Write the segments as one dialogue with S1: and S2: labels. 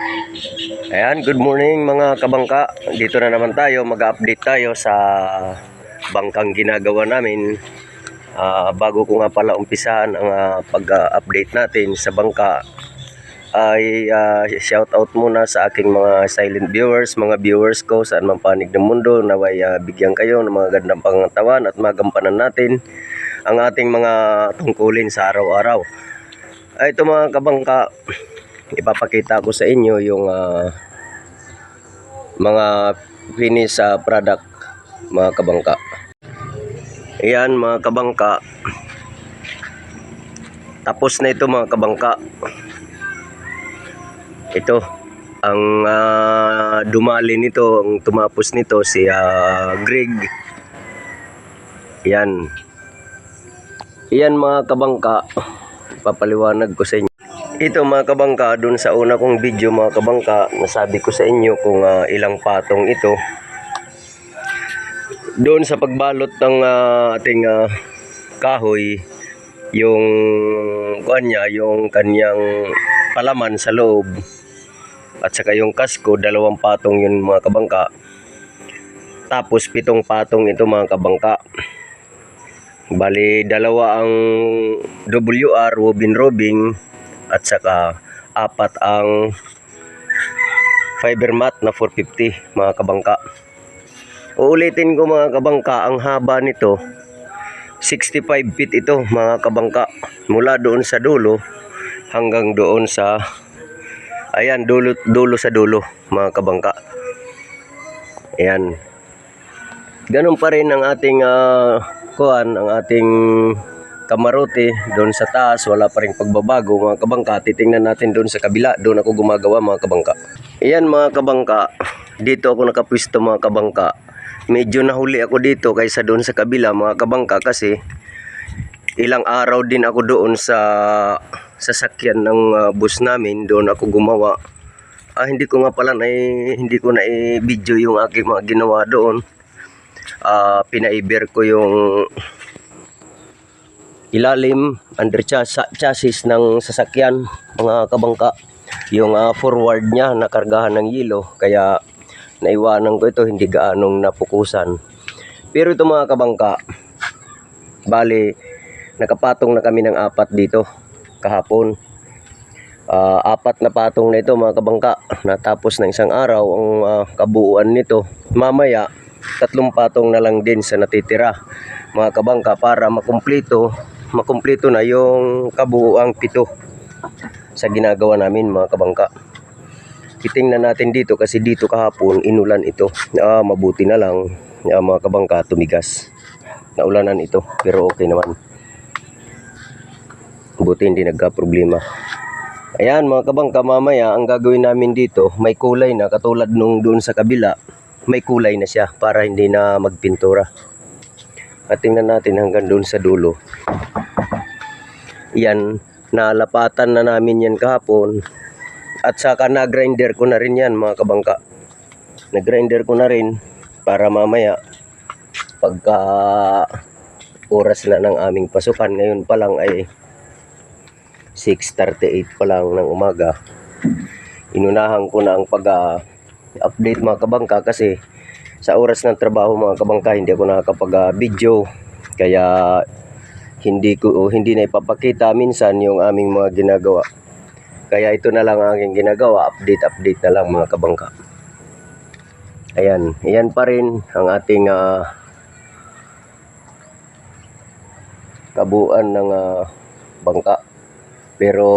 S1: Ayan, good morning mga kabangka. Dito na naman tayo, mag-update tayo sa bangkang ginagawa namin. Ah, bago ko nga pala umpisahan ang ah, pag-update natin sa bangka, ay ah, shout out muna sa aking mga silent viewers, mga viewers ko saan man panig ng mundo, naway ah, bigyan kayo ng mga gandang pangantawan at magampanan natin ang ating mga tungkulin sa araw-araw. Ito mga kabangka, ipapakita ko sa inyo yung ah, mga finish sa product mga kabangka. Ayan mga kabangka. Tapos na ito mga kabangka. Ito ang ah, dumali nito, ang tumapos nito si ah, Greg. Yan. Yan mga kabangka. Papaliwanag ko sa inyo. Ito mga kabangka, dun sa una kong video mga kabangka, nasabi ko sa inyo kung ah, ilang patong ito. Doon sa pagbalot ng ah, ating ah, kahoy, yung kuan niya, yung kanyang palaman sa loob at saka yung kasko, dalawang patong yun mga kabangka. Tapos pitong patong ito mga kabangka. Bali, dalawa ang WR, Robin Robing, at saka apat ang fiber mat na 450 mga kabangka. Uulitin ko mga kabangka, ang haba nito 65 feet ito mga kabangka. Mula doon sa dulo hanggang doon sa ayan dulo dulo sa dulo mga kabangka. Ayan. Ganun pa rin ang ating ah, kuan, ang ating kamarote doon sa taas, wala pa rin pagbabago mga kabangka. Titingnan natin doon sa kabila, doon ako gumagawa mga kabangka. Ayan mga kabangka, dito ako nakapwisto mga kabangka. Medyo nahuli ako dito kaysa doon sa kabila mga kabangka kasi ilang araw din ako doon sa sasakyan ng ah, bus namin, doon ako gumawa. Ah, hindi ko nga pala na hindi ko na i-video yung aking mga ginawa doon. Ah, pinaiber ko yung ilalim under chas- chassis ng sasakyan mga kabangka. Yung ah, forward niya nakargahan ng yelo kaya naiwanan ko ito hindi gaanong napukusan. Pero ito mga kabangka bali nakapatong na kami ng apat dito kahapon. Ah, apat na patong na ito mga kabangka natapos ng isang araw ang ah, kabuuan nito. Mamaya tatlong patong na lang din sa natitira mga kabangka para makumpleto makumpleto na yung kabuuang pito sa ginagawa namin mga kabangka. Titingnan natin dito kasi dito kahapon inulan ito. Ah, mabuti na lang. Ah, mga kabangka tumigas. Naulanan ito pero okay naman. Buti hindi nagka problema Ayan mga kabangka mamaya ang gagawin namin dito may kulay na katulad nung doon sa kabila may kulay na siya para hindi na magpintura. At natin hanggang doon sa dulo. Yan, nalapatan na namin yan kahapon. At saka na-grinder ko na rin yan mga kabangka. Na-grinder ko na rin para mamaya pagka oras na ng aming pasukan ngayon pa lang ay 6.38 pa lang ng umaga. Inunahan ko na ang pag-update mga kabangka kasi sa oras ng trabaho mga kabangka hindi ako nakakapag-video kaya hindi ko hindi na ipapakita minsan yung aming mga ginagawa. Kaya ito na lang ang aking ginagawa, update update na lang mga kabangka. Ayan, ayan pa rin ang ating ah, kabuuan ng ah, bangka. Pero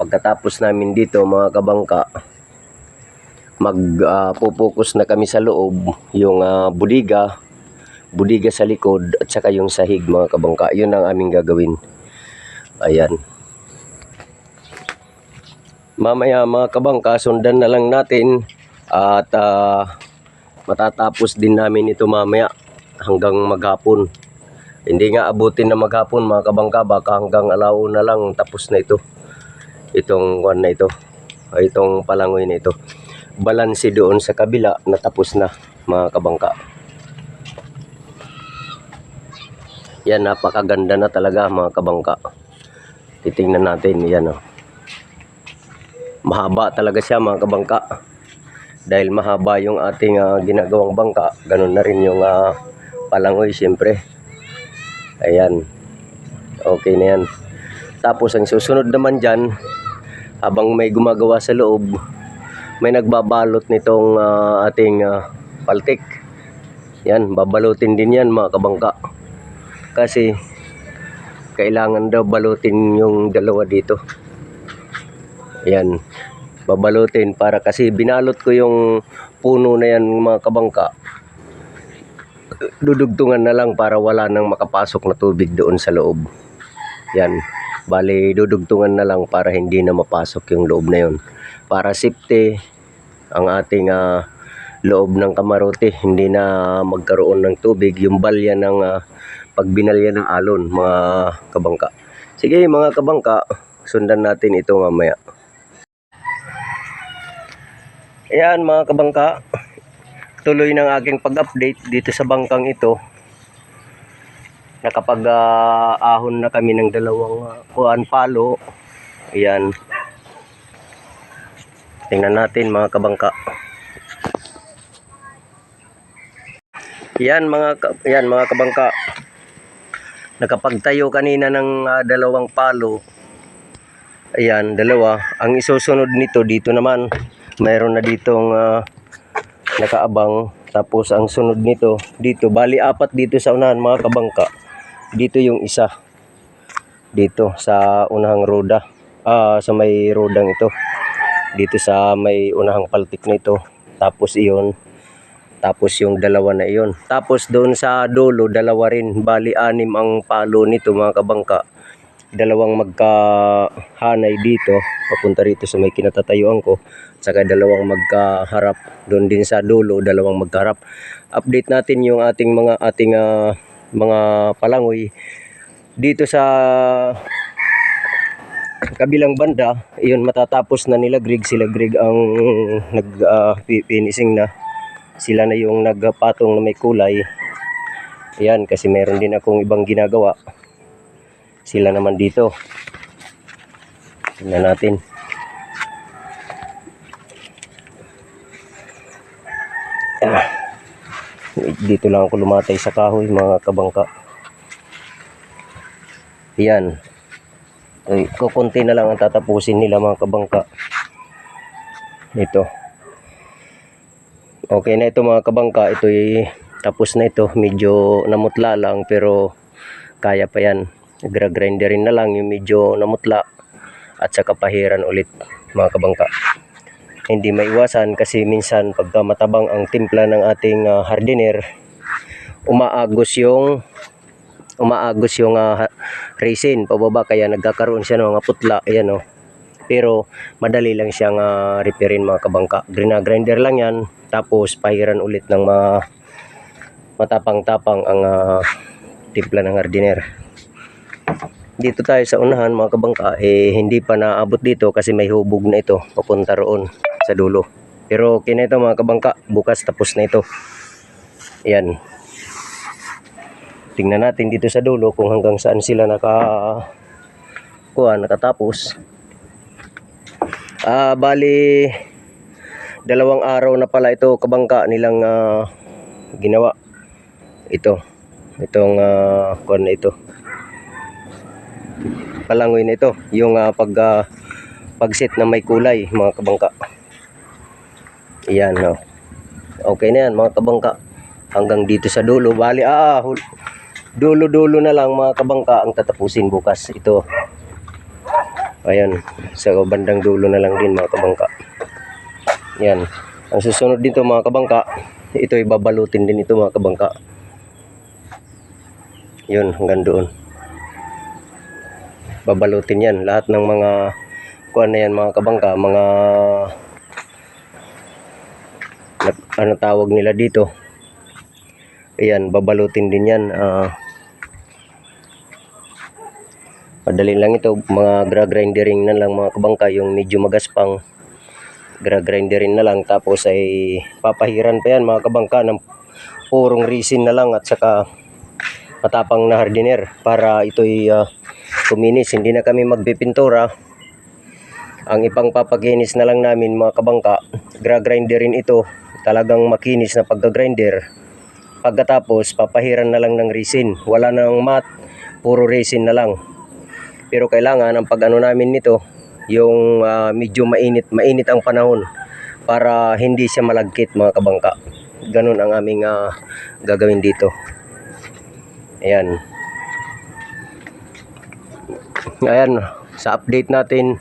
S1: pagkatapos namin dito mga kabangka, mag-focus na kami sa loob, yung ah, budiga, budiga sa likod at saka yung sahig mga kabangka. Yun ang aming gagawin. Ayan. Mamaya mga kabangka, sundan na lang natin at ah, matatapos din namin ito mamaya hanggang maghapon. Hindi nga abutin na maghapon mga kabangka, baka hanggang alaw na lang tapos na ito. Itong one na ito, itong palangoy na ito. Balansi doon sa kabila, natapos na mga kabangka. Yan, napakaganda na talaga mga kabangka. Titingnan natin, yan o. mahaba talaga siya mga kabangka. Dahil mahaba yung ating ah, ginagawang bangka, ganun na rin yung ah, palangoy siyempre. Ayan. Okay na yan. Tapos ang susunod naman dyan, habang may gumagawa sa loob, may nagbabalot nitong ah, ating ah, paltik. Yan, babalutin din yan mga kabangka. Kasi kailangan daw balutin yung dalawa dito. Yan, babalutin para kasi binalot ko yung puno na yan mga kabangka. Dudugtungan na lang para wala nang makapasok na tubig doon sa loob. Yan, bali dudugtungan na lang para hindi na mapasok yung loob na yun. Para safety ang ating ah, loob ng kamarote, hindi na magkaroon ng tubig, yung balya ng ah, pagbinalya ng alon, mga kabangka. Sige mga kabangka, sundan natin ito mamaya. Ayan mga kabangka, tuloy ng aking pag-update dito sa bangkang ito. Nakapag-ahon na kami ng dalawang uh, kuan palo. Ayan. Tingnan natin mga kabangka. Yan mga yan mga kabangka. Nakapagtayo kanina ng ah, dalawang palo. Ayan, dalawa. Ang isusunod nito dito naman, mayroon na ditong ah, nakaabang. Tapos ang sunod nito dito, bali apat dito sa unahan mga kabangka. Dito yung isa. Dito sa unahang roda. Ah, sa may rodang ito. Dito sa may unahang paltik na ito. Tapos iyon, tapos yung dalawa na iyon. Tapos doon sa dulo, dalawa rin. Bali, anim ang palo nito mga kabangka. Dalawang magkahanay dito. Papunta rito sa may kinatatayuan ko. Saka dalawang magkaharap. Doon din sa dulo, dalawang magkaharap. Update natin yung ating mga ating ah, mga palangoy. Dito sa kabilang banda, iyon matatapos na nila Greg. Sila Greg ang nag finishing na sila na yung nagpatong na may kulay. Ayan, kasi meron din akong ibang ginagawa. Sila naman dito. Tingnan natin. Ah. Dito lang ako lumatay sa kahoy, mga kabangka. Ayan. Ay, kukunti na lang ang tatapusin nila mga kabangka. Ito. Okay na ito mga kabangka. Ito tapos na ito. Medyo namutla lang pero kaya pa yan. Gra-grinderin na lang yung medyo namutla at saka pahiran ulit mga kabangka. Hindi maiwasan kasi minsan pagka matabang ang timpla ng ating ah, hardiner, umaagos yung umaagos yung ha- resin pababa kaya nagkakaroon siya ng mga putla. Ayan oh. Pero madali lang siyang uh, repairin mga kabangka. Grina-grinder lang yan. Tapos pahiran ulit ng mga matapang-tapang ang ah, timpla ng hardiner. Dito tayo sa unahan mga kabangka, eh hindi pa naabot dito kasi may hubog na ito papunta roon sa dulo. Pero okay na ito mga kabangka, bukas tapos na ito. Ayan. Tingnan natin dito sa dulo kung hanggang saan sila naka kuha, nakatapos. Ah, bali dalawang araw na pala ito kabangka nilang ah, ginawa. Ito. Itong uh, kuan na ito. Palangoy na ito, yung ah, pag ah, pagset na may kulay, mga kabangka. Iyan, no. Okay na yan, mga kabangka. Hanggang dito sa dulo, bali ah, dulo-dulo na lang mga kabangka ang tatapusin bukas. Ito. Ayan, sa bandang dulo na lang din mga kabangka. Yan. Ang susunod dito mga kabangka, ito ibabalutin din ito mga kabangka. Yun, hanggang doon. Babalutin yan. Lahat ng mga kuan na yan mga kabangka, mga ano tawag nila dito. Ayan, babalutin din yan. Ah, Madali lang ito, mga gra-grindering na lang mga kabangka, yung medyo magaspang gra-grinderin na lang tapos ay papahiran pa yan mga kabangka ng purong resin na lang at saka matapang na hardiner para ito'y uh, kuminis hindi na kami magpipintura Ang ipang papakinis na lang namin mga kabangka, gra-grinder rin ito. Talagang makinis na pagka-grinder. Pagkatapos, papahiran na lang ng resin. Wala nang mat, puro resin na lang. Pero kailangan ang pag-ano namin nito, yung ah, medyo mainit, mainit ang panahon para hindi siya malagkit mga kabangka. Ganun ang aming ah, gagawin dito. Ayan. Ayan, sa update natin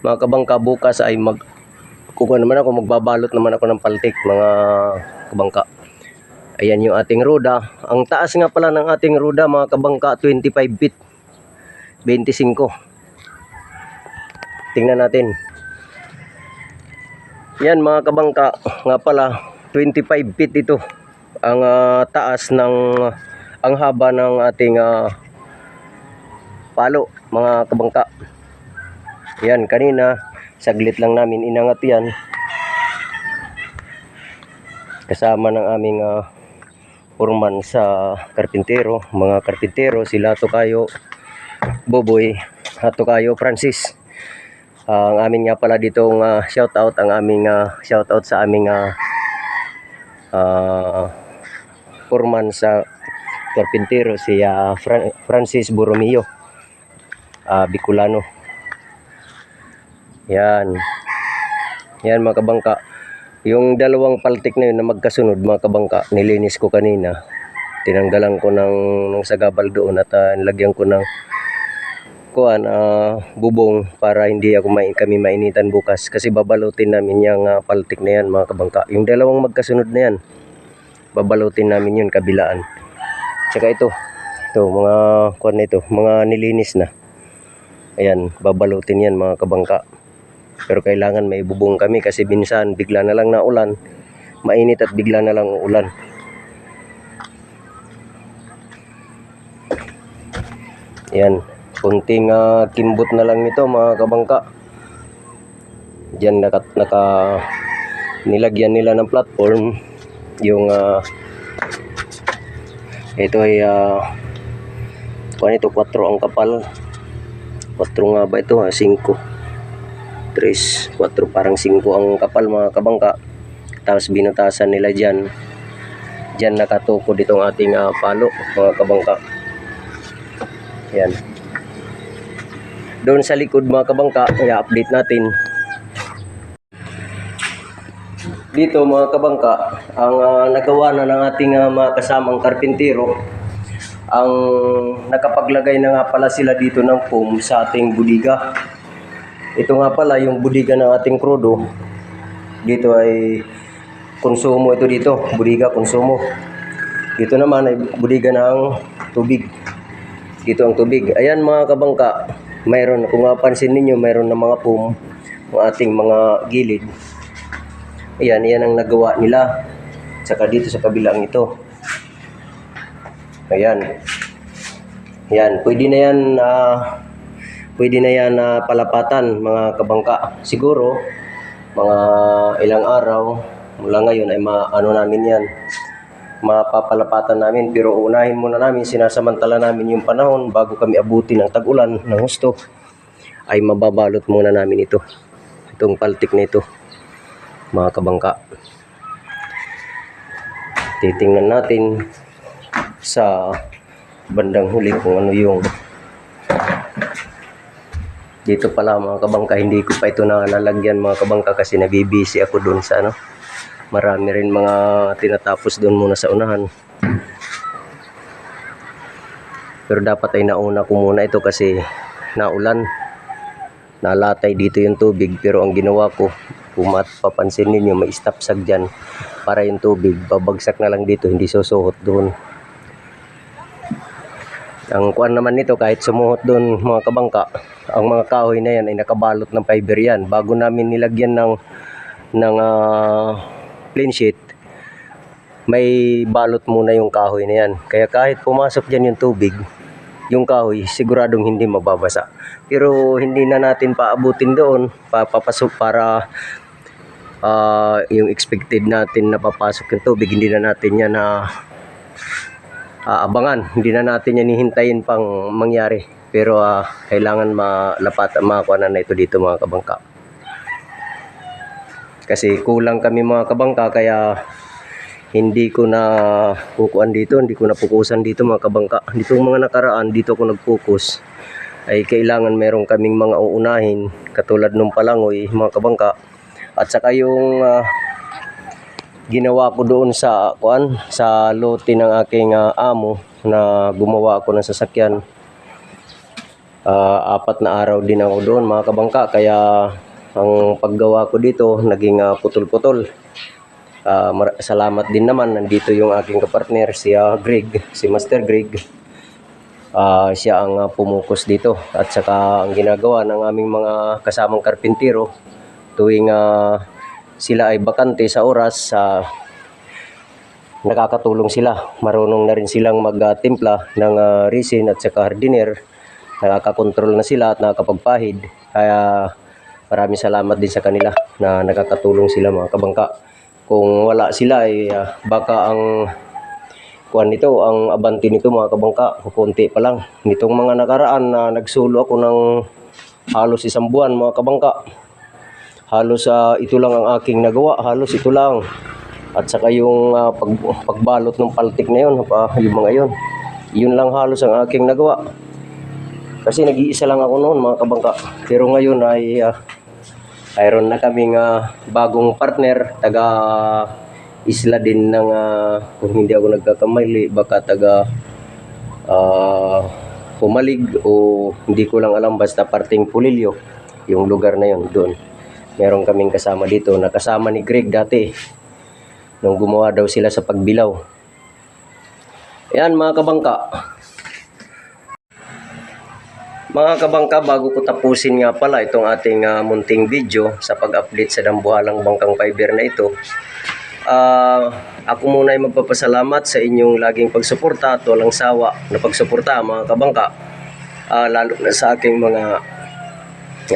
S1: mga kabangka bukas ay mag kukuha naman ako, magbabalot naman ako ng paltik mga kabangka. Ayan yung ating ruda. Ang taas nga pala ng ating ruda mga kabangka 25 feet. 25. Tingnan natin. Yan mga kabangka, nga pala 25 feet ito ang ah, taas ng ang haba ng ating ah, palo mga kabangka. Yan kanina saglit lang namin inangat yan kasama ng aming ah, foreman sa karpintero, mga karpintero sila Tokayo, Boboy, at Tokayo Francis. Ah, ang amin nga pala ditong ah, shout out ang aming ah, shout out sa aming ah, ah, foreman sa karpintero si ah, Fran- Francis Borromeo ah, Bicolano. Yan. Yan mga kabangka. Yung dalawang paltik na yun na magkasunod mga kabangka, nilinis ko kanina. Tinanggalan ko ng, ng sagabal doon at ah, nilagyan ko ng kuan ah, bubong para hindi ako mai kami mainitan bukas kasi babalutin namin yung ah, paltik na yan mga kabangka. Yung dalawang magkasunod na yan, babalutin namin yun kabilaan. Tsaka ito, ito mga kuan na ito, mga nilinis na. Ayan, babalutin yan mga kabangka. Pero kailangan may bubong kami kasi minsan bigla na lang na ulan. Mainit at bigla na lang ulan. Yan. Kunting ah, kimbot na lang nito mga kabangka. Diyan naka, naka nilagyan nila ng platform yung ah, ito ay uh, kung ito 4 ang kapal 4 nga ba ito ha 5 3 4 parang 5 ang kapal mga kabangka. Tapos binutasan nila dyan. Dyan nakatuko ditong ating ah, palo mga kabangka. Yan. Doon sa likod mga kabangka i-update natin. Dito mga kabangka ang ah, nagawa na ng ating ah, mga kasamang karpintero ang nakapaglagay na nga pala sila dito ng foam sa ating budiga ito nga pala yung budiga ng ating krudo dito ay konsumo ito dito budiga konsumo dito naman ay budiga ng tubig dito ang tubig ayan mga kabangka mayroon kung mapansin ninyo mayroon na mga foam ang ating mga gilid Ayan, yan ang nagawa nila. Tsaka dito sa kabilang ito. Ayan. Yan, pwede na yan ah, pwede na yan na palapatan mga kabangka. Siguro mga ilang araw mula ngayon ay maano namin yan mapapalapatan namin pero unahin muna namin sinasamantala namin yung panahon bago kami abutin ng tag-ulan ng husto ay mababalot muna namin ito itong paltik na ito mga kabangka. Titingnan natin sa bandang huli kung ano yung dito pala mga kabangka hindi ko pa ito nalalagyan mga kabangka kasi nabibisi ako doon sa ano. Marami rin mga tinatapos doon muna sa unahan. Pero dapat ay nauna ko muna ito kasi naulan. Nalatay dito yung tubig pero ang ginawa ko kung papansin ninyo may stop sag dyan para yung tubig babagsak na lang dito hindi susuhot doon ang kuan naman nito kahit sumuhot doon mga kabangka ang mga kahoy na yan ay nakabalot ng fiber yan. Bago namin nilagyan ng ng ah, plain sheet may balot muna yung kahoy na yan. Kaya kahit pumasok dyan yung tubig yung kahoy siguradong hindi mababasa. Pero hindi na natin paabutin doon papapasok para ah, yung expected natin na papasok yung tubig hindi na natin yan na aabangan. Hindi na natin yan hihintayin pang mangyari pero ah, kailangan malapat makuha na ito dito mga kabangka. Kasi kulang kami mga kabangka kaya hindi ko na kukuan dito, hindi ko na pukusan dito mga kabangka. Dito mga nakaraan, dito ako nag-focus. Ay kailangan meron kaming mga uunahin katulad nung palangoy mga kabangka. At saka yung ah, ginawa ko doon sa kuan sa lote ng aking ah, amo na gumawa ako ng sasakyan Ah, apat na araw din ako doon mga kabangka. Kaya ang paggawa ko dito naging ah, putol-putol. Mar- salamat din naman nandito yung aking kapartner si ah, Greg si Master Greg. Ah, siya ang ah, pumukus dito. At saka ang ginagawa ng aming mga kasamang karpintero tuwing ah, sila ay bakante sa oras sa nakakatulong sila. Marunong na rin silang magtimpla ng ah, resin at saka hardiner nakakakontrol na sila at nakakapagpahid. Kaya maraming salamat din sa kanila na nakakatulong sila mga kabangka. Kung wala sila ay ah, baka ang kuan nito ang abanti nito mga kabangka kukunti pa lang. Nitong mga nakaraan na nagsulo ako ng halos isang buwan mga kabangka. Halos ah, ito lang ang aking nagawa. Halos ito lang. At saka yung ah, pag, pagbalot ng paltik na yun pa, yung mga yun. Yun lang halos ang aking nagawa kasi nag-iisa lang ako noon mga kabangka. Pero ngayon ay ah, mayroon na kaming ah, bagong partner. Taga isla din ng ah, kung hindi ako nagkakamali baka taga ah, Pumalig o hindi ko lang alam basta parting Pulilyo yung lugar na yon doon. Meron kaming kasama dito. Na kasama ni Greg dati nung gumawa daw sila sa pagbilaw yan mga kabangka mga kabangka, bago ko tapusin nga pala itong ating ah, munting video sa pag-update sa dambuhalang bangkang fiber na ito, ah, ako muna ay magpapasalamat sa inyong laging pagsuporta at walang sawa na pagsuporta mga kabangka, Ah, lalo na sa aking mga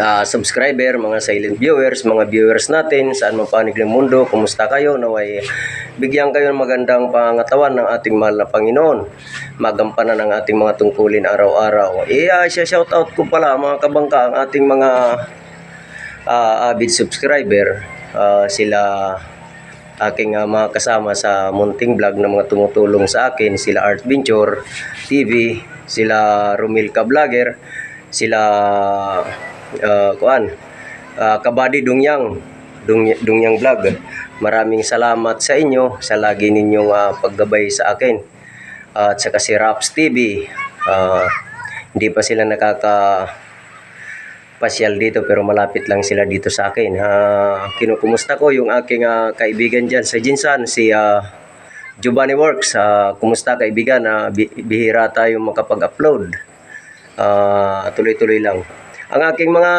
S1: ah, subscriber, mga silent viewers, mga viewers natin saan man panig ng mundo, kumusta kayo? Naway bigyan kayo ng magandang pangatawan ng ating mahal na Panginoon. Magampanan ang ating mga tungkulin araw-araw. Iya, siya shoutout ko pala mga kabangka ang ating mga ah, avid subscriber. Ah, sila aking ah, mga kasama sa munting vlog na mga tumutulong sa akin, sila Art Venture TV, sila Romilka Vlogger, sila uh, kuan ah, Kabady Dungyang Dung, Dungyang Vlog. Maraming salamat sa inyo sa lagi ninyong ah, paggabay sa akin. at saka si Raps TV. ah, hindi pa sila nakaka pasyal dito pero malapit lang sila dito sa akin. Uh, kinukumusta ko yung aking ah, kaibigan dyan sa Jinsan, si ah, Giovanni Works. Ah, kumusta kaibigan? na bihira tayo makapag-upload. Ah, tuloy-tuloy lang. Ang aking mga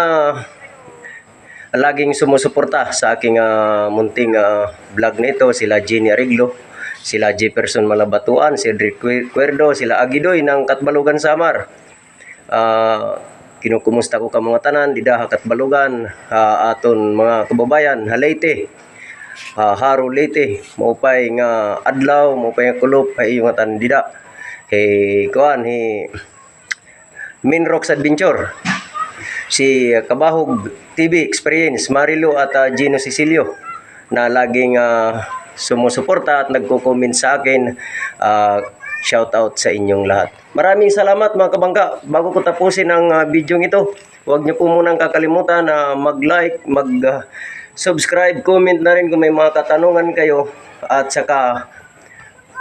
S1: laging sumusuporta sa aking ah, munting ah, vlog nito, sila Jenny Ariglo, sila Jefferson Malabatuan, si Cedric Cuerdo, sila Agidoy ng Katbalugan Samar. Ah, kinukumusta ko ka mga tanan didaha kat balugan ah, aton mga kababayan halete uh, haro lete maupay nga adlaw maupay nga kulop ay yung atan dida hey kuan hi Minrox Adventure si Kabahog TV Experience Marilo at ah, Gino Cecilio na laging ah, sumusuporta at nagko-comment sa akin. Ah, shout out sa inyong lahat. Maraming salamat mga kabangka. Bago ko tapusin ang ah, video ito huwag niyo po munang kakalimutan na mag-like mag ah, subscribe comment na rin kung may mga katanungan kayo. At saka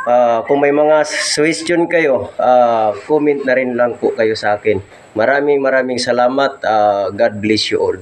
S1: Ah, kung may mga suggestion kayo, ah, comment na rin lang po kayo sa akin. Maraming maraming salamat. Ah, God bless you all.